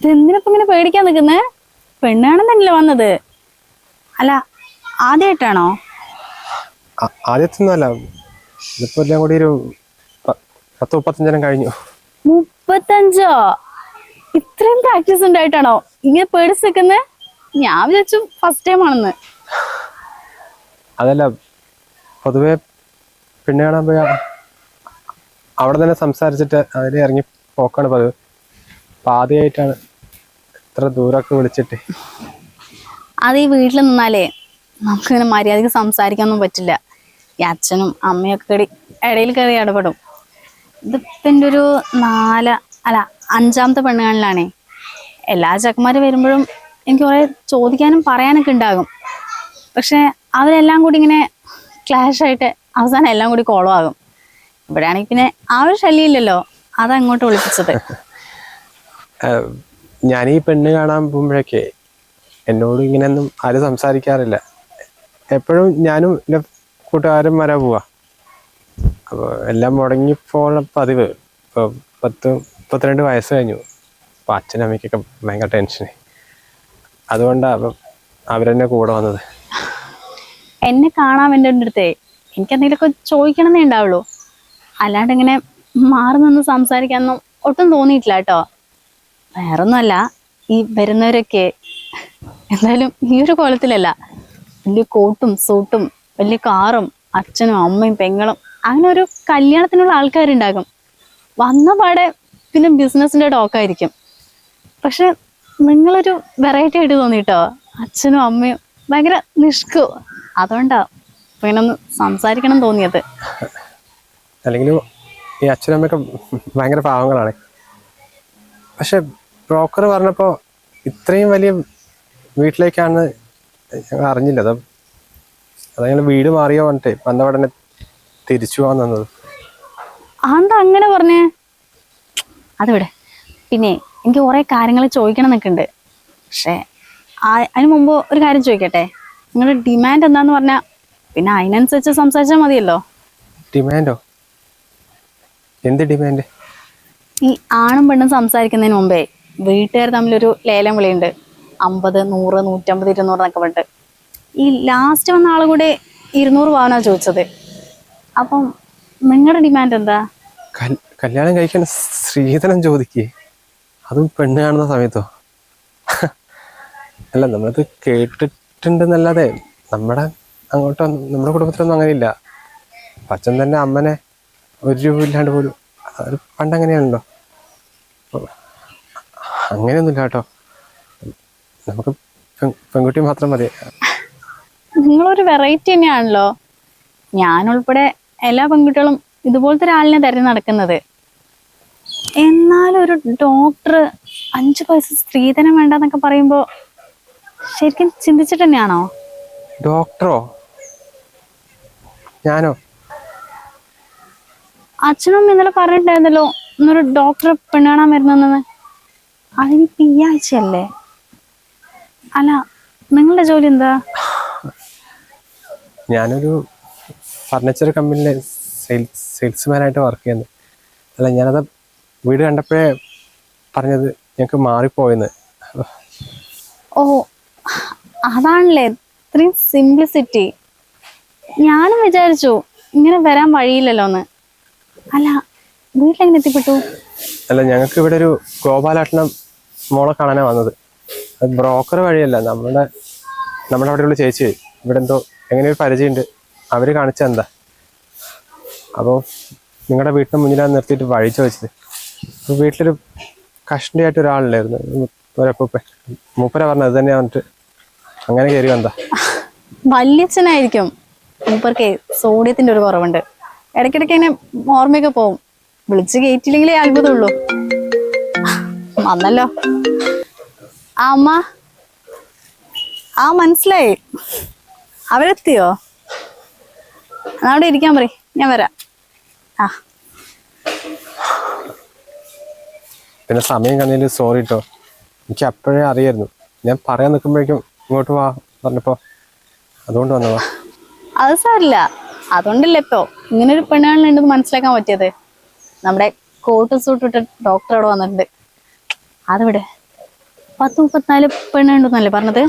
ഇതെന്തിനപ്പം ഇങ്ങനെ പേടിക്കാൻ നിൽക്കുന്നേ പെണ്ണാണെന്നല്ലേ വന്നത്? അല്ല ആദ്യമായിട്ടാണോ ആ- ആദ്യത്തൊന്നും അല്ല ഇതിപ്പോ എല്ലാം കൂടി ഒരു പ- പത്ത് മുപ്പത്തഞ്ചെണ്ണം കഴിഞ്ഞു. മുപ്പത്തഞ്ചോ? ഇത്രയും പ്രാക്ടീസ് ഉണ്ടായിട്ടാണോ? ഇങ്ങനെ പേടിച്ച് നിൽക്കുന്നേ ഞാൻ വിചാരിച്ചു ഫസ്റ്റ് ടൈം ആണെന്ന്. അതല്ല പൊതുവെ പെണ്ണ് കാണാൻ പോയ അവിടെ തന്നെ സംസാരിച്ചിട്ട് അതിൽ ഇറങ്ങി പോക്കാണ് പതിവ്. അപ്പൊ ആദ്യമായിട്ടാണ് ഇത്ര ദൂരമൊക്കെ വിളിച്ചിട്ട്? അത് ഈ വീട്ടിൽ നിന്നാലേ നമുക്കിങ്ങനെ മര്യാദയ്ക്ക് സംസാരിക്കാനൊന്നും പറ്റില്ല. ഈ അച്ഛനും അമ്മയൊക്കെ ഇടയിൽ കയറി ഇടപെടും. ഇതിപ്പം എന്റെ ഒരു നാല് അല്ല അഞ്ചാമത്തെ പെണ്ണുകളിലാണേ എല്ലാ ചെക്കന്മാരും വരുമ്പോഴും എനിക്ക് കുറേ ചോദിക്കാനും പറയാനൊക്കെ ഉണ്ടാകും. പക്ഷെ അവരെല്ലാം കൂടി ഇങ്ങനെ ക്ലാഷ് ആയിട്ട് അവസാനം എല്ലാം കൂടി കോളം ആകും ഇവിടെയാണെങ്കിൽ പിന്നെ ആ ഒരു ശല്യമില്ലല്ലോ. അതങ്ങോട്ട് വിളിപ്പിച്ചത്. ഞാൻ ഈ പെണ്ണ് കാണാൻ പോകുമ്പോഴൊക്കെ എന്നോട് ഇങ്ങനെയൊന്നും ആരും സംസാരിക്കാറില്ല. എപ്പോഴും ഞാനും എന്റെ കൂട്ടുകാരും വരെ പോവാ. അപ്പോൾ എല്ലാം മുടങ്ങി പോകുന്ന പതിവ്. ഇപ്പോൾ പത്ത് മുപ്പത്തിരണ്ട് വയസ്സ് കഴിഞ്ഞു. അപ്പോൾ അച്ഛനും അമ്മയ്ക്കൊക്കെ ഭയങ്കര ടെൻഷന്. അതുകൊണ്ടാണ് അപ്പം അവരെന്നെ കൂടെ വന്നത്. എന്നെ കാണാൻ എന്റെ അടുത്തേ എനിക്ക് എന്തെങ്കിലുമൊക്കെ ചോദിക്കണമെന്നേ ഉണ്ടാവുള്ളൂ. അല്ലാണ്ട് ഇങ്ങനെ മാറി നിന്ന് ഒട്ടും തോന്നിയിട്ടില്ല കേട്ടോ. വേറൊന്നുമല്ല ഈ വരുന്നവരൊക്കെ എന്തായാലും ഈ ഒരു കോലത്തിലല്ല. വലിയ കോട്ടും സൂട്ടും വലിയ കാറും അച്ഛനും അമ്മയും പെങ്ങളും അങ്ങനെ ഒരു കല്യാണത്തിനുള്ള ആൾക്കാരുണ്ടാകും. വന്ന പാടെ പിന്നെ ബിസിനസിന്റെ ടോക്കായിരിക്കും. പക്ഷെ നിങ്ങളൊരു വെറൈറ്റി ആയിട്ട് തോന്നിട്ടോ? അച്ഛനും അമ്മയും ഭയങ്കര നിഷ്കു. അതുകൊണ്ടാ പിന്നെ ഒന്ന് സംസാരിക്കണം തോന്നിയത്. അല്ലെങ്കിലും ഈ അച്ഛനും അമ്മയൊക്കെ ഭയങ്കര പാവങ്ങളാണ്. പക്ഷെ ബ്രോക്കർ പറഞ്ഞപ്പോൾ ഇത്രയും വലിയ വീട്ടിലേക്കാണ് ഞങ്ങൾ അറിഞ്ഞില്ല. അത് അത് ഞങ്ങൾ വീട് മാറിയോ പറഞ്ഞിട്ട് വന്ന ഉടനെ തിരിച്ചു പോകാൻ തന്നത് അതെന്താ അങ്ങനെ പറഞ്ഞേ? അതിവിടെ. പിന്നെ എനിക്ക് കുറെ കാര്യങ്ങൾ ചോദിക്കണം എന്നൊക്കെ പക്ഷെ അതിന് മുമ്പ് ഒരു കാര്യം ചോദിക്കട്ടെ? നിങ്ങളുടെ ഡിമാൻഡ് എന്താന്ന് പറഞ്ഞാൽ പിന്നെ അതിനനുസരിച്ച് സംസാരിച്ചാൽ മതിയല്ലോ? ഡിമാൻഡോ എന്ത് ഡിമാൻഡ് ഈ ആണും പെണ്ണും സംസാരിക്കുന്നതിന് മുമ്പേ വീട്ടുകാർ തമ്മിലൊരു ലേലം വിളിയുണ്ട്. അമ്പത് നൂറ് നൂറ്റമ്പത് ഇരുന്നൂറ് എന്നൊക്കെ പറഞ്ഞിട്ട്. ഈ ലാസ്റ്റ് വന്ന ആളുകൂടെ ഇരുന്നൂറ് പവനാ ചോദിച്ചത്. അപ്പം നിങ്ങളുടെ ഡിമാൻഡ് എന്താ? കല്യാണം കഴിക്കാൻ സ്ത്രീധനം ചോദിക്കേ. അതും പെണ്ണ് കാണുന്ന സമയത്തോ? അല്ല നമ്മളത് കേട്ടിട്ടുണ്ടെന്നല്ലാതെ നമ്മുടെ അങ്ങോട്ടോ നമ്മുടെ കുടുംബത്തിലൊന്നും അങ്ങനെ ഇല്ല അച്ഛൻ തന്നെ അമ്മനെ ഒരു രൂപ ഇല്ലാണ്ട് പോലും. പണ്ടങ്ങനെയാണല്ലോ. അങ്ങനെയൊന്നുമില്ല കേട്ടോ നമുക്ക് പെൺ- പെൺകുട്ടി മാത്രം മതി. നിങ്ങളൊരു വെറൈറ്റി തന്നെയാണല്ലോ. ഞാൻ ഉൾപ്പെടെ എല്ലാ പെൺകുട്ടികളും ഇതുപോലത്തെ ഒരാളിനെ തിരഞ്ഞു നടക്കുന്നത്. എന്നാലും ഒരു ഡോക്ടർ അഞ്ചു പൈസ സ്ത്രീധനം വേണ്ടെന്നൊക്കെ പറയുമ്പോൾ ശരിക്കും ചിന്തിച്ചിട്ട് തന്നെയാണോ? ഡോക്ടറോ ഞാനോ? അച്ഛനും ഇന്നലെ പറഞ്ഞിട്ടുണ്ടായിരുന്നല്ലോ ഇന്നൊരു ഡോക്ടറെ പെണ്ണാണാൻ വരുന്നെന്ന്. അതിനിപ്പോ ഈ ആഴ്ചയല്ലേ? അല്ല നിങ്ങളുടെ ജോലി എന്താ? ഞാനൊരു ഫർണിച്ചർ കമ്പനിയിലെ സെയിൽസ് സെയിൽസ്മാനായിട്ട് വർക്ക് ചെയ്യുന്നു. അല്ല ഞാനത് വീട് കണ്ടപ്പോഴേ പറഞ്ഞത് ഞങ്ങൾക്ക് മാറിപ്പോയെന്ന്. ഓ അതാണല്ലേ ഇത്രയും സിംപ്ലിസിറ്റി. ഞാനും വിചാരിച്ചു ഇങ്ങനെ വരാൻ വഴിയില്ലല്ലോ എന്ന് അല്ല വീട്ടിലെങ്ങനെ എത്തിപ്പെട്ടു? അല്ല ഞങ്ങൾക്ക് ഇവിടെ ഒരു ഗോപാലാട്ടനം മോളെ കാണാനാ വന്നത്. അത് ബ്രോക്കർ വഴിയല്ല നമ്മുടെ നമ്മുടെ അവിടെയുള്ള ചേച്ചി. ഇവിടെ എന്തോ എങ്ങനെ ഒരു പരിചയമുണ്ട്. അവർ കാണിച്ച എന്താ? അപ്പോൾ നിങ്ങളുടെ വീട്ടിന് മുന്നിലാണ് നിർത്തിയിട്ട് വഴി ചോദിച്ചത്. അപ്പോൾ വീട്ടിലൊരു കഷ്ടിയായിട്ട് ഒരാളുണ്ടായിരുന്നു ഒരപ്പൂപ്പൻ. മൂപ്പര പറഞ്ഞത് തന്നെ പറഞ്ഞിട്ട്. അങ്ങനെ കയറി വന്നതാ. വല്യച്ഛനായിരിക്കും. മൂപ്പർക്ക് സോഡിയത്തിന്റെ ഒരു കുറവുണ്ട്. ഇടയ്ക്കിടയ്ക്ക് ഇങ്ങനെ ഓർമ്മയൊക്കെ പോവും വിളിച്ച് കയറ്റില്ലെങ്കിലേ അത്ഭുതമുള്ളൂ. വന്നല്ലോ. ആ അമ്മ ആ മനസ്സിലായി. അവരെത്തിയോ? അവിടെ ഇരിക്കാൻ പറ ഞാൻ വരാ. ആ. പിന്നെ സമയം കണ്ടതിൽ സോറി കേട്ടോ എനിക്ക് അപ്പോഴേ അറിയായിരുന്നു. ഞാൻ പറയാൻ നിൽക്കുമ്പോഴേക്കും ഇങ്ങോട്ട് വാ പറഞ്ഞപ്പോ അതുകൊണ്ട് വന്നതാ. അത് സാരില്ല. അതുകൊണ്ടല്ലേ ഇപ്പോ. ഇങ്ങനെ ഒരു പെണ്ണാണല്ലോ മനസ്സിലാക്കാൻ പറ്റിയത്. നമ്മുടെ കോട്ട് സൂട്ട് ഇട്ട് ഡോക്ടർ അവിടെ വന്നിട്ടുണ്ട്. അതിവിടെ? പത്ത് മുപ്പത്തിനാല് പെണ്ണുണ്ടെന്നല്ലേ പറഞ്ഞത്?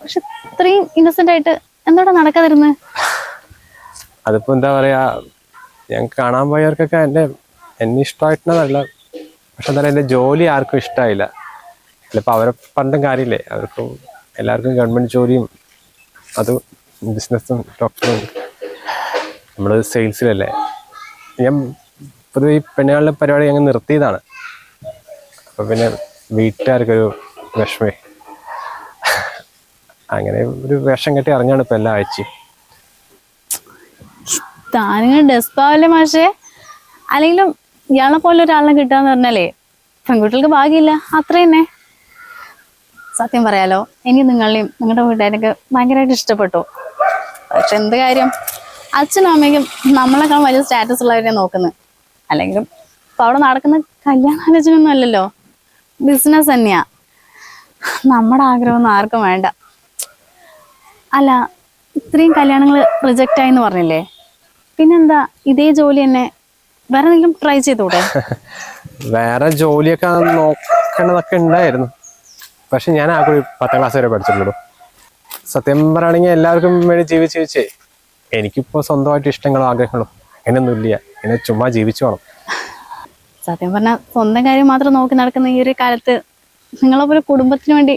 പക്ഷെ ഇത്രയും ഇന്നസെന്റ് ആയിട്ട് എന്തോടെ നടക്കാതിരുന്ന്? അതിപ്പോ എന്താ പറയാ ഞാൻ കാണാൻ പോയവർക്കൊക്കെ എന്റെ എന്നെ ഇഷ്ടമായിട്ടുള്ളതല്ല. പക്ഷെ എന്താ എന്റെ ജോലി ആർക്കും ഇഷ്ടമായില്ല ചിലപ്പോൾ അവരെ പണ്ടും കാര്യമില്ലേ? അവർക്കും എല്ലാവർക്കും ഗവൺമെന്റ് ജോലിയും അത് ബിസിനസ്സും ഡോക്ടറും. നമ്മൾ സെയിൽസിലല്ലേ ഞാൻ പൊതുവെ ഈ പെണ്ണുകളുടെ പരിപാടി ഞങ്ങൾ നിർത്തിയതാണ്. അപ്പോൾ പിന്നെ വീട്ടുകാർക്കൊരു വിഷമേ. അങ്ങനെ ഒരു വേഷം കെട്ടി ഇറങ്ങാണ് ഇപ്പൊ എല്ലാ ആഴ്ചയും. താനിങ്ങനെ ഡെസ്പാവല്ലേ മാഷേ. അല്ലെങ്കിലും ഇയാളെ പോലെ ഒരാളെ കിട്ടാന്ന് പറഞ്ഞാലേ പെൺകുട്ടികൾക്ക് ഭാഗ്യമില്ല. അത്ര തന്നെ. സത്യം പറയാലോ എനിക്ക് നിങ്ങളെയും നിങ്ങളുടെ വീട്ടുകാരൊക്കെ ഭയങ്കരമായിട്ട് ഇഷ്ടപ്പെട്ടു. പക്ഷെ എന്ത് കാര്യം? അച്ഛനും അമ്മയ്ക്കും നമ്മളെക്കാൾ വലിയ സ്റ്റാറ്റസ് ഉള്ളവരെ നോക്കുന്നത്. അല്ലെങ്കിലും ഇപ്പൊ അവിടെ നടക്കുന്ന കല്യാണാലോചനയൊന്നും അല്ലല്ലോ. ബിസിനസ് തന്നെയാ. നമ്മുടെ ആഗ്രഹം ആർക്കും വേണ്ട. അല്ല ഇത്രയും കല്യാണങ്ങൾ റിജക്റ്റ് ആയെന്ന് പറഞ്ഞില്ലേ? പിന്നെന്താ ഇതേ ജോലി തന്നെ വേറെ എന്തെങ്കിലും ട്രൈ ചെയ്തൂടെ? വേറെ ജോലിയൊക്കെ നോക്കണതൊക്കെ ഉണ്ടായിരുന്നു. പക്ഷെ ഞാൻ ആ കൂടി പത്താം ക്ലാസ് വരെ പഠിച്ചിട്ടുള്ളൂ. സത്യം പറയുകയാണെങ്കിൽ എല്ലാവർക്കും വേണ്ടി ജീവിച്ച് ജീവിച്ചേ എനിക്കിപ്പോൾ സ്വന്തമായിട്ട് ഇഷ്ടങ്ങളും ആഗ്രഹങ്ങളും. അങ്ങനെയൊന്നും ഇല്ല ഇങ്ങനെ ചുമ്മാ ജീവിച്ചു വേണം സത്യം പറഞ്ഞാൽ സ്വന്തം കാര്യം മാത്രം നോക്കി നടക്കുന്ന ഈ ഒരു കാലത്ത് നിങ്ങളെ പോലെ കുടുംബത്തിന് വേണ്ടി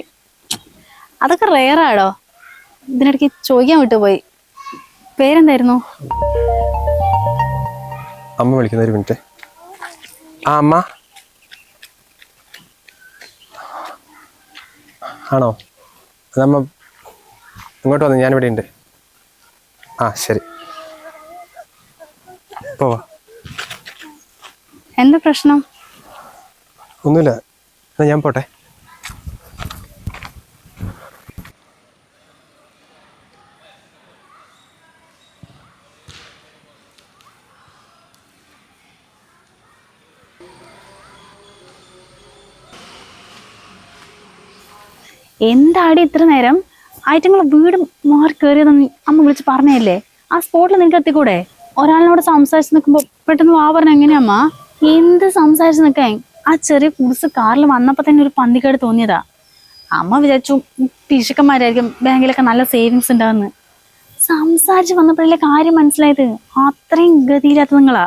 അതൊക്കെ റെയറാടോ ഇതിനിടയ്ക്ക് ചോദിക്കാൻ വിട്ടുപോയി. പേരെന്തായിരുന്നു? അമ്മ വിളിക്കുന്ന ഒരു മിനിറ്റ്. ആ അമ്മ. ആണോ? അതമ്മ ഇങ്ങോട്ട് വന്നു ഞാനിവിടെ ഉണ്ട് ആ ശരി. പോവാ. എന്താ പ്രശ്നം? ഒന്നുമില്ല. ഞാൻ പോട്ടെ. എന്താടി ഇത്ര നേരം? ആയിട്ടങ്ങളെ വീട് മാറി കയറിയതെന്ന് അമ്മ വിളിച്ച് പറഞ്ഞല്ലേ ആ സ്പോട്ടിൽ നിനക്ക് എത്തിക്കൂടെ? ഒരാളിനോട് സംസാരിച്ച് നിൽക്കുമ്പോൾ പെട്ടെന്ന് വാ പറഞ്ഞ എങ്ങനെയമ്മ എന്ത് സംസാരിച്ചു നിൽക്കാൻ ആ ചെറിയ കുടിസ് കാറിൽ വന്നപ്പോ തന്നെ ഒരു പന്തിക്കേട് തോന്നിയതാ. അമ്മ വിചാരിച്ചു പിശുക്കന്മാരായിരിക്കും ബാങ്കിലൊക്കെ നല്ല സേവിങ്സ് ഉണ്ടാവുന്നു. സംസാരിച്ച് വന്നപ്പോഴല്ലേ കാര്യം മനസ്സിലായത്. അത്രയും ഗതിയില്ലാത്ത നിങ്ങളാ.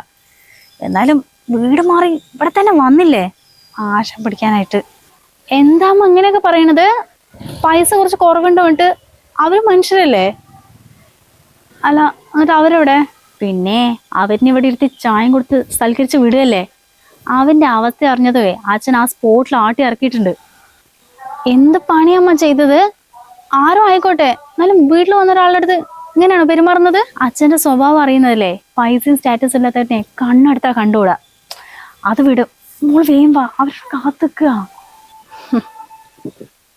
എന്നാലും വീട് മാറി ഇവിടെ തന്നെ വന്നില്ലേ? ആശ പിടിക്കാനായിട്ട്. എന്താ അങ്ങനെയൊക്കെ പറയണത്? പൈസ കുറച്ച് കുറവുണ്ടോ എന്നിട്ട്? അവർ മനുഷ്യരല്ലേ? അല്ല എന്നിട്ട് അവരെവിടെ? പിന്നെ അവരിന് ഇവിടെ ഇരുത്തി ചായം കൊടുത്ത് സൽക്കരിച്ച് വിടുകയല്ലേ? അവന്റെ അവസ്ഥ അറിഞ്ഞതേ? അച്ഛൻ ആ സ്പോട്ടിൽ ആട്ടി ഇറക്കിയിട്ടുണ്ട്. എന്ത് പണിയമ്മ ചെയ്തത്? ആരും ആയിക്കോട്ടെ. എന്നാലും വീട്ടിൽ വന്ന ഒരാളുടെ അടുത്ത് ഇങ്ങനെയാണോ പെരുമാറുന്നത്? അച്ഛന്റെ സ്വഭാവം അറിയുന്നതല്ലേ? പൈസയും സ്റ്റാറ്റസ് ഇല്ലാത്തതിനെ കണ്ണെടുത്താ കണ്ടുകൂടാ. അത് വിടും. മോൾ വേഗം വാ. അവർ കാത്തുക്കുക.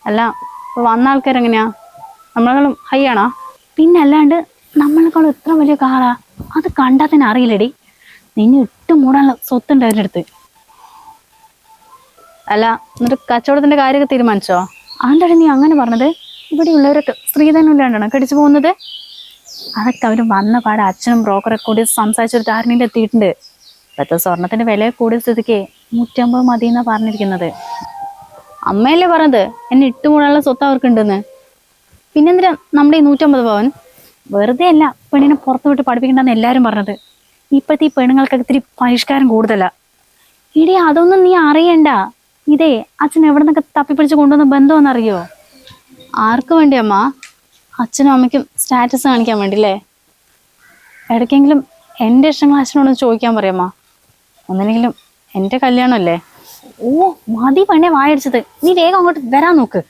അല്ല വന്ന ആൾക്കാരെങ്ങനെയാ? നമ്മളെക്കാളും ഹൈ ആണോ? പിന്നെ അല്ലാണ്ട് നമ്മളെക്കാളും എത്ര വലിയ കാറാ? അത് കണ്ടാൽ തന്നെ അറിയില്ലടി നിന്നെ ഇട്ട് മൂടാനുള്ള സ്വത്തുണ്ട് അവരുടെ അടുത്ത്. അല്ല എന്നിട്ട് കച്ചവടത്തിന്റെ കാര്യമൊക്കെ തീരുമാനിച്ചോ? ആണ്ടാണ് നീ അങ്ങനെ പറഞ്ഞത്? ഇവിടെ ഇവിടെയുള്ളവരൊക്കെ സ്ത്രീധനം ഇല്ലാണ്ടാണോ കടിച്ചു പോകുന്നത്? അതൊക്കെ അവർ വന്ന പാടെ അച്ഛനും ബ്രോക്കറെ കൂടി സംസാരിച്ചൊരു ധാരണയിൽ എത്തിയിട്ടുണ്ട്. ഇപ്പോഴത്തെ സ്വർണത്തിന്റെ വില കൂടിയ സ്ഥിതിക്ക് നൂറ്റമ്പത് മതി എന്നാ പറഞ്ഞിരിക്കുന്നത്. അമ്മയല്ലേ പറഞ്ഞത്? എന്നെ ഇട്ടുമൂടാനുള്ള സ്വത്ത് അവർക്കുണ്ടെന്ന്. പിന്നെന്തിനാ നമ്മുടെ ഈ നൂറ്റമ്പത് പവൻ? വെറുതെ അല്ല പെണ്ണിനെ പുറത്തു വിട്ട് പഠിപ്പിക്കണ്ടെന്ന് എല്ലാരും പറഞ്ഞത്. ഇപ്പോഴത്തെ ഈ പെണ്ണുങ്ങൾക്ക് ഇത്തിരി പരിഷ്കാരം കൂടുതലാ. ഇടി അതൊന്നും നീ അറിയണ്ട. ഇതേ അച്ഛൻ എവിടെ നിന്നൊക്കെ തപ്പിപ്പിടിച്ച് കൊണ്ടുവന്ന ബന്ധമെന്നറിയോ ആർക്ക് വേണ്ടി അമ്മ? അച്ഛനും അമ്മയ്ക്കും സ്റ്റാറ്റസ് കാണിക്കാൻ വേണ്ടി അല്ലേ ഇടയ്ക്കെങ്കിലും എന്റെ ഇഷ്ടങ്ങൾ അച്ഛനോട് ചോദിക്കാൻ പറയാമ്മ എന്റെ എന്റെ കല്യാണമല്ലേ? ഓ മതി പെണ്ണെ വായടിച്ചത്. നീ വേഗം അങ്ങോട്ട് വരാൻ നോക്ക്.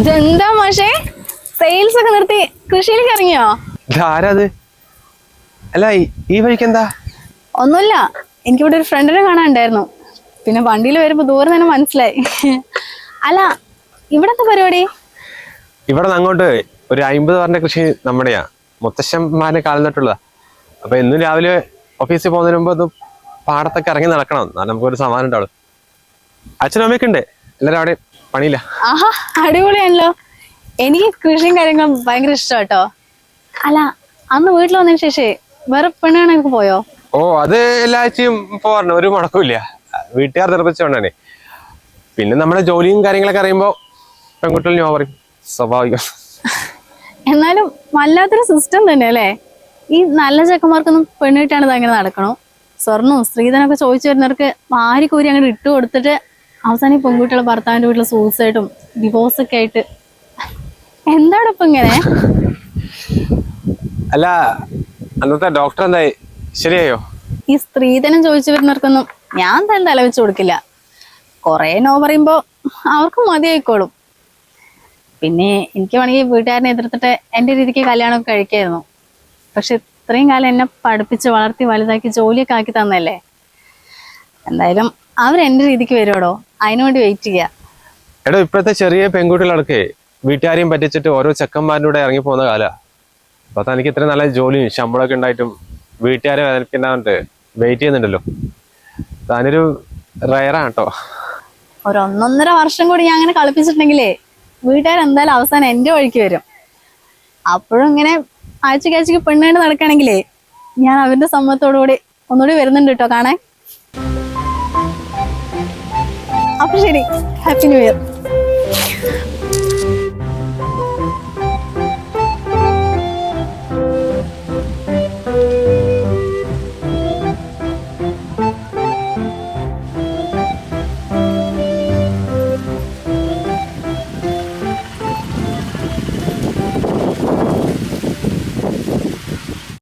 ഇതെന്താ മാഷേ? സെയിൽസ് ഒക്കെ നിർത്തി കൃഷിയിലേക്ക് ഇറങ്ങിയോ? ഇതാരത് അല്ല ഈ- വഴിക്ക് എന്താ? ഒന്നുമില്ല. എനിക്കിവിടെ ഒരു ഫ്രണ്ടിനെ കാണാനുണ്ടായിരുന്നു. പിന്നെ വണ്ടിയിൽ വരുമ്പോ ദൂരെ തന്നെ മനസ്സിലായി. അല്ല ഇവിടത്തെ പരിപാടി? ഇവിടെ നിന്ന് അങ്ങോട്ട് ഒരു അമ്പത് പറഞ്ഞ കൃഷി നമ്മുടെയാ. മുത്തശ്ശന്മാരെ കാലം തൊട്ടുള്ളതാ അപ്പൊ എന്നും രാവിലെ ഓഫീസിൽ പോകുന്നതിന് മുമ്പ് ഒന്ന് പാടത്തൊക്കെ ഇറങ്ങി നടക്കണം. നമുക്കൊരു സമാനം ഉണ്ടാവും അച്ഛനും അമ്മയൊക്കെ ഉണ്ട്. എല്ലാവരും അവിടെ പണിയില്ല. ആഹാ അടിപൊളിയാണല്ലോ. എനിക്ക് കൃഷിയും കാര്യങ്ങളും ഭയങ്കര ഇഷ്ടം കേട്ടോ അല്ല അന്ന് വീട്ടിൽ വന്നതിന് ശേഷേ വേറെ എനിക്ക് പോയോ? ഓ അത് എല്ലാ ആഴ്ചയും പോകാറുണ്ട് ഒരു മുടക്കമില്ല വീട്ടുകാർ നിർബന്ധിച്ചുകൊണ്ടാണ് പിന്നെ നമ്മുടെ ജോലിയും കാര്യങ്ങളൊക്കെ അറിയുമ്പോ പെൺകുട്ടികൾ ഞാൻ പറയും സ്വാഭാവികം. എന്നാലും വല്ലാത്തൊരു സിസ്റ്റം തന്നെ അല്ലേ ഈ നല്ല ചെക്കന്മാർക്കൊന്നും പെണ്ണിട്ടാണ് കിട്ടാണ്ട് അങ്ങനെ നടക്കണോ? സ്വർണവും സ്ത്രീധനൊക്കെ ചോദിച്ചു വരുന്നവർക്ക് മാരി കോരി അങ്ങോട്ട് ഇട്ട് കൊടുത്തിട്ട് അവസാനം ഈ പെൺകുട്ടികളെ ഭർത്താവിന്റെ വീട്ടിൽ സൂസൈഡും ഡിവോഴ്സൊക്കെ ആയിട്ട് എന്താണ് ഇപ്പൊ ഇങ്ങനെ? അല്ല അന്നത്തെ ഡോക്ടർ എന്തായി? ശരിയായോ? ഈ സ്ത്രീധനം ചോദിച്ചു വരുന്നവർക്കൊന്നും ഞാൻ തന്നെ തല വെച്ച് കൊടുക്കില്ല. കൊറേ നോ പറയുമ്പോ അവർക്ക് മതിയായിക്കോളും. പിന്നെ എനിക്ക് വേണമെങ്കിൽ വീട്ടുകാരനെ എതിർത്തിട്ട് എന്റെ രീതിക്ക് കല്യാണമൊക്കെ കഴിക്കായിരുന്നു. പക്ഷെ ഇത്രയും കാലം എന്നെ പഠിപ്പിച്ച് വളർത്തി വലുതാക്കി ജോലിയൊക്കെ ആക്കി തന്നല്ലേ എന്തായാലും അവർ രീതിക്ക് വരുമോടോ അതിനുവേണ്ടി വെയിറ്റ് ചെയ്യാം. എടോ ഇപ്പോഴത്തെ ചെറിയ പെൺകുട്ടികളൊക്കെ വീട്ടുകാരെയും പറ്റിച്ചിട്ട് ഓരോ ചെക്കന്മാരിലൂടെ ഇറങ്ങി പോകുന്ന കാലാ. അപ്പൊ തനിക്ക് ഇത്ര നല്ല ജോലിയും ശമ്പളമൊക്കെ ഉണ്ടായിട്ടും വീട്ടുകാരെ വേദനിപ്പിക്കാണ്ട് വെയിറ്റ് ചെയ്യുന്നുണ്ടല്ലോ. താനൊരു റയറാണ് കേട്ടോ ഒരു ഒന്നൊന്നര വർഷം കൂടി ഞാൻ അങ്ങനെ കളിപ്പിച്ചിട്ടുണ്ടെങ്കിലേ വീട്ടുകാർ എന്തായാലും അവസാനം എന്റെ വഴിക്ക് വരും. അപ്പോഴും ഇങ്ങനെ ആഴ്ചക്കാഴ്ചക്ക് ആഴ്ചക്ക് പെണ്ണായിട്ട് നടക്കുകയാണെങ്കിലേ ഞാൻ അവന്റെ സമ്മതത്തോടു കൂടി ഒന്നുകൂടി വരുന്നുണ്ട് കേട്ടോ കാണാൻ അപ്പൊ ശരി. Happy new year